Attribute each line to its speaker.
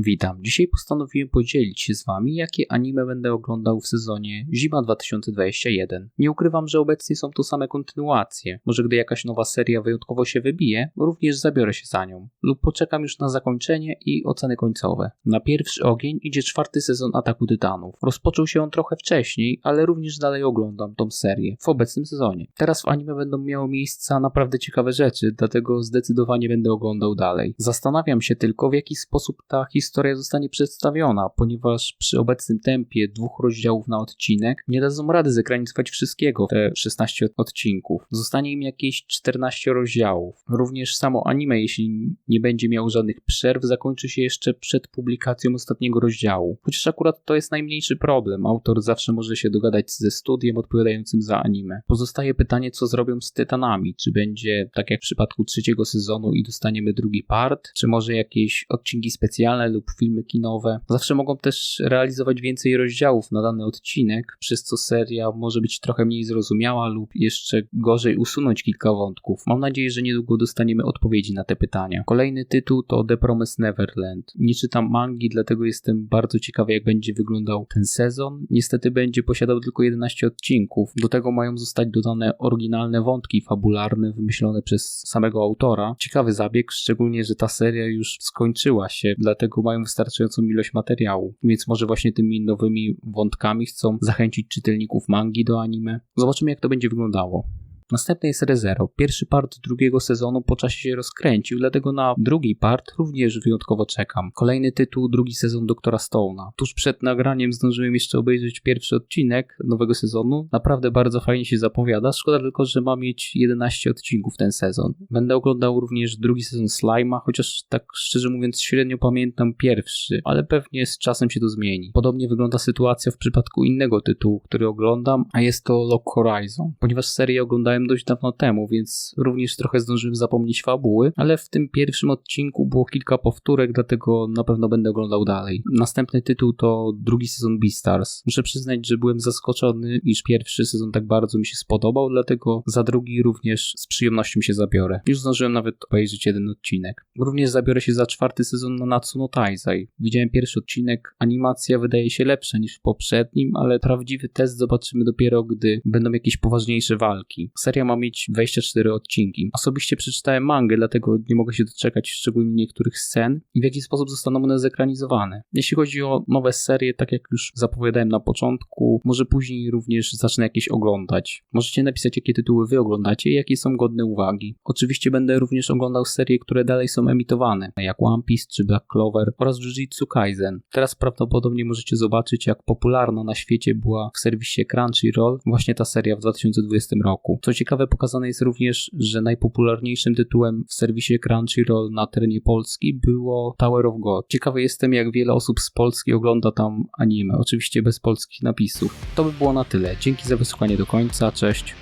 Speaker 1: Witam. Dzisiaj postanowiłem podzielić się z Wami, jakie anime będę oglądał w sezonie Zima 2021. Nie ukrywam, że obecnie są to same kontynuacje. Może gdy jakaś nowa seria wyjątkowo się wybije, również zabiorę się za nią. Lub poczekam już na zakończenie i oceny końcowe. Na pierwszy ogień idzie czwarty sezon Ataku Tytanów. Rozpoczął się on trochę wcześniej, ale również dalej oglądam tą serię w obecnym sezonie. Teraz w anime będą miały miejsca naprawdę ciekawe rzeczy, dlatego zdecydowanie będę oglądał dalej. Zastanawiam się tylko, w jaki sposób ta historia zostanie przedstawiona, ponieważ przy obecnym tempie dwóch rozdziałów na odcinek nie dadzą rady zekranizować wszystkiego te 16 odcinków. Zostanie im jakieś 14 rozdziałów. Również samo anime, jeśli nie będzie miał żadnych przerw, zakończy się jeszcze przed publikacją ostatniego rozdziału. Chociaż akurat to jest najmniejszy problem. Autor zawsze może się dogadać ze studiem odpowiadającym za anime. Pozostaje pytanie, co zrobią z Tytanami. Czy będzie tak jak w przypadku trzeciego sezonu i dostaniemy drugi part, czy może jakieś odcinki specjalne lub filmy kinowe. Zawsze mogą też realizować więcej rozdziałów na dany odcinek, przez co seria może być trochę mniej zrozumiała lub jeszcze gorzej usunąć kilka wątków. Mam nadzieję, że niedługo dostaniemy odpowiedzi na te pytania. Kolejny tytuł to The Promised Neverland. Nie czytam mangi, dlatego jestem bardzo ciekawy, jak będzie wyglądał ten sezon. Niestety będzie posiadał tylko 11 odcinków. Do tego mają zostać dodane oryginalne wątki fabularne wymyślone przez samego autora. Ciekawy zabieg, szczególnie, że ta seria już skończyła się, dlatego mają wystarczającą ilość materiału. Więc może właśnie tymi nowymi wątkami chcą zachęcić czytelników mangi do anime. Zobaczymy, jak to będzie wyglądało. Następny jest ReZero. Pierwszy part drugiego sezonu po czasie się rozkręcił, dlatego na drugi part również wyjątkowo czekam. Kolejny tytuł, drugi sezon Doktora Stone'a. Tuż przed nagraniem zdążyłem jeszcze obejrzeć pierwszy odcinek nowego sezonu. Naprawdę bardzo fajnie się zapowiada. Szkoda tylko, że ma mieć 11 odcinków ten sezon. Będę oglądał również drugi sezon Slime'a, chociaż tak szczerze mówiąc średnio pamiętam pierwszy, ale pewnie z czasem się to zmieni. Podobnie wygląda sytuacja w przypadku innego tytułu, który oglądam, a jest to Lock Horizon. Ponieważ serię oglądałem oglądałem dość dawno temu, więc również trochę zdążyłem zapomnieć fabuły, ale w tym pierwszym odcinku było kilka powtórek, dlatego na pewno będę oglądał dalej. Następny tytuł to drugi sezon Beastars. Muszę przyznać, że byłem zaskoczony, iż pierwszy sezon tak bardzo mi się spodobał, dlatego za drugi również z przyjemnością się zabiorę. Już zdążyłem nawet obejrzeć jeden odcinek. Również zabiorę się za czwarty sezon na Natsuno Taizai. Widziałem pierwszy odcinek, animacja wydaje się lepsza niż w poprzednim, ale prawdziwy test zobaczymy dopiero, gdy będą jakieś poważniejsze walki seria ma mieć 24 odcinki. Osobiście przeczytałem mangę, dlatego nie mogę się doczekać szczególnie niektórych scen i w jaki sposób zostaną one zekranizowane. Jeśli chodzi o nowe serie, tak jak już zapowiadałem na początku, może później również zacznę jakieś oglądać. Możecie napisać, jakie tytuły wy oglądacie i jakie są godne uwagi. Oczywiście będę również oglądał serie, które dalej są emitowane, jak One Piece czy Black Clover oraz Jujutsu Kaisen. Teraz prawdopodobnie możecie zobaczyć, jak popularna na świecie była w serwisie Crunchyroll właśnie ta seria w 2020 roku. Co ciekawe, pokazane jest również, że najpopularniejszym tytułem w serwisie Crunchyroll na terenie Polski było Tower of God. Ciekawy jestem, jak wiele osób z Polski ogląda tam anime, oczywiście bez polskich napisów. To by było na tyle. Dzięki za wysłuchanie do końca, cześć.